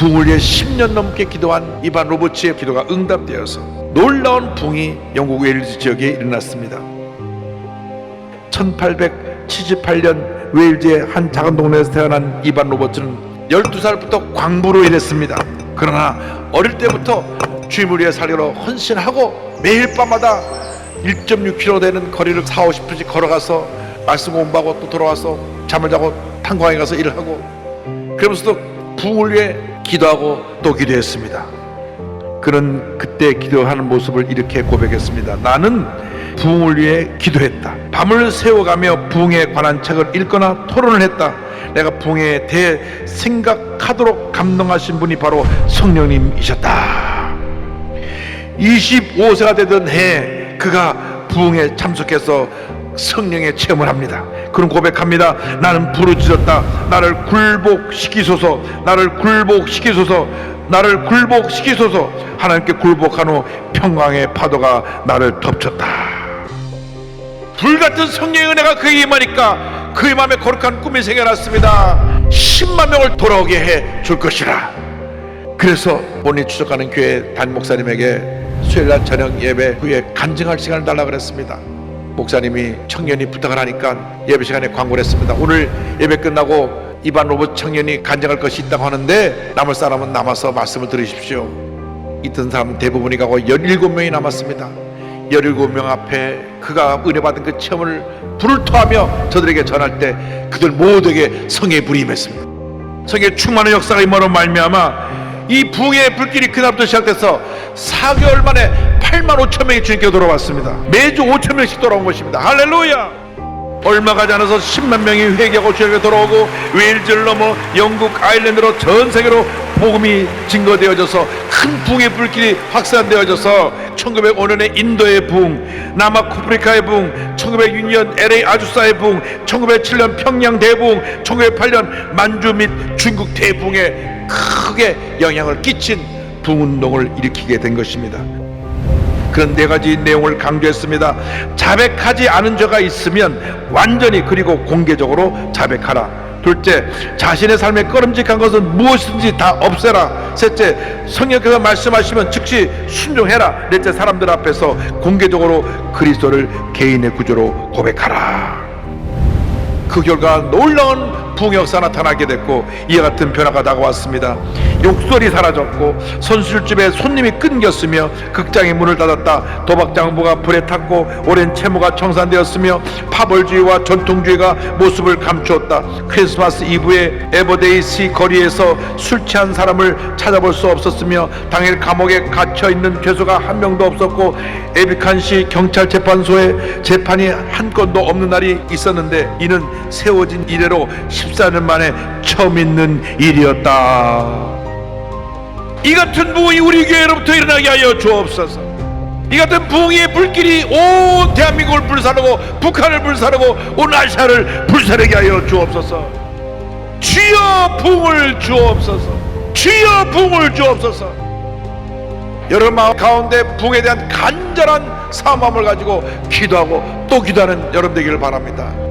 붕을 위해 10년 넘게 기도한 이반 로버츠의 기도가 응답되어서 놀라운 붕이 영국 웨일즈 지역에 일어났습니다. 1878년 웨일즈의 한 작은 동네에서 태어난 이반 로버츠는 12살부터 광부로 일했습니다. 그러나 어릴 때부터 주임을 위해 살기로 헌신하고 매일 밤마다 1.6km 되는 거리를 4, 50분씩 걸어가서 말씀 공부하고 또 돌아와서 잠을 자고 탄광에 가서 일을 하고 그러면서도 부흥을 위해 기도하고 또 기도했습니다. 그는 그때 기도하는 모습을 이렇게 고백했습니다. 나는 부흥을 위해 기도했다. 밤을 새워가며 부흥에 관한 책을 읽거나 토론을 했다. 내가 부흥에 대해 생각하도록 감동하신 분이 바로 성령님이셨다. 25세가 되던 해 그가 부흥에 참석해서 성령의 체험을 합니다. 그런 고백합니다. 나는 부르짖었다. 나를 굴복시키소서. 나를 굴복시키소서. 나를 굴복시키소서. 하나님께 굴복한 후 평강의 파도가 나를 덮쳤다. 불같은 성령의 은혜가 그에게 임하니까 그의 마음에 거룩한 꿈이 생겨났습니다. 10만 명을 돌아오게 해 줄 것이라. 그래서 본인이 추적하는 교회 담임 목사님에게 수요일 날 저녁 예배 후에 간증할 시간을 달라 그랬습니다. 목사님이 청년이 부탁을 하니까 예배 시간에 광고를 했습니다. 오늘 예배 끝나고 이반 로봇 청년이 간증할 것이 있다고 하는데 남을 사람은 남아서 말씀을 들으십시오. 있던 사람 대부분이 가고 17명이 남았습니다. 17명 앞에 그가 은혜 받은 그 체험을 불을 토하며 저들에게 전할 때 그들 모두에게 성의 불이 임했습니다. 성의 충만한 역사가 임하로 말미암아 이 부흥의 불길이 그날부터 시작돼서 4개월 만에 8만 5천 명이 주님께 돌아왔습니다. 매주 5천 명씩 돌아온 것입니다. 할렐루야! 얼마 가지 않아서 10만 명이 회개하고 주님께 돌아오고 웨일즈를 넘어 영국 아일랜드로 전 세계로 복음이 증거되어져서 큰 부흥의 불길이 확산되어져서 1905년에 인도의 부흥, 남아프리카의 부흥, 1906년 LA 아주사의 부흥, 1907년 평양 대부흥, 1908년 만주 및 중국 대부흥에 크게 영향을 끼친 부흥운동을 일으키게 된 것입니다. 그런 네 가지 내용을 강조했습니다. 자백하지 않은 죄가 있으면 완전히 그리고 공개적으로 자백하라. 둘째, 자신의 삶에 꺼름직한 것은 무엇인지 다 없애라. 셋째, 성령께서 말씀하시면 즉시 순종해라. 넷째, 사람들 앞에서 공개적으로 그리스도를 개인의 구조로 고백하라. 그 결과 놀라운 부흥 역사 나타나게 됐고 이와 같은 변화가 다가왔습니다. 욕설이 사라졌고 선술집에 손님이 끊겼으며 극장의 문을 닫았다. 도박장부가 불에 탔고 오랜 채무가 청산되었으며 파벌주의와 전통주의가 모습을 감추었다. 크리스마스 이브에 에버데이시 거리에서 술 취한 사람을 찾아볼 수 없었으며 당일 감옥에 갇혀 있는 죄수가 한 명도 없었고 에비칸시 경찰 재판소에 재판이 한 건도 없는 날이 있었는데 이는 세워진 이래로 14년 만에 처음 있는 일이었다. 이 같은 부흥이 우리 교회로부터 일어나게 하여 주옵소서. 이 같은 부흥의 불길이 온 대한민국을 불사르고 북한을 불사르고 온 아시아를 불사르게 하여 주옵소서. 주여 부흥을 주옵소서. 주여 부흥을 주옵소서. 여러분 마음 가운데 부흥에 대한 간절한 사모함을 가지고 기도하고 또 기도하는 여러분 되기를 바랍니다.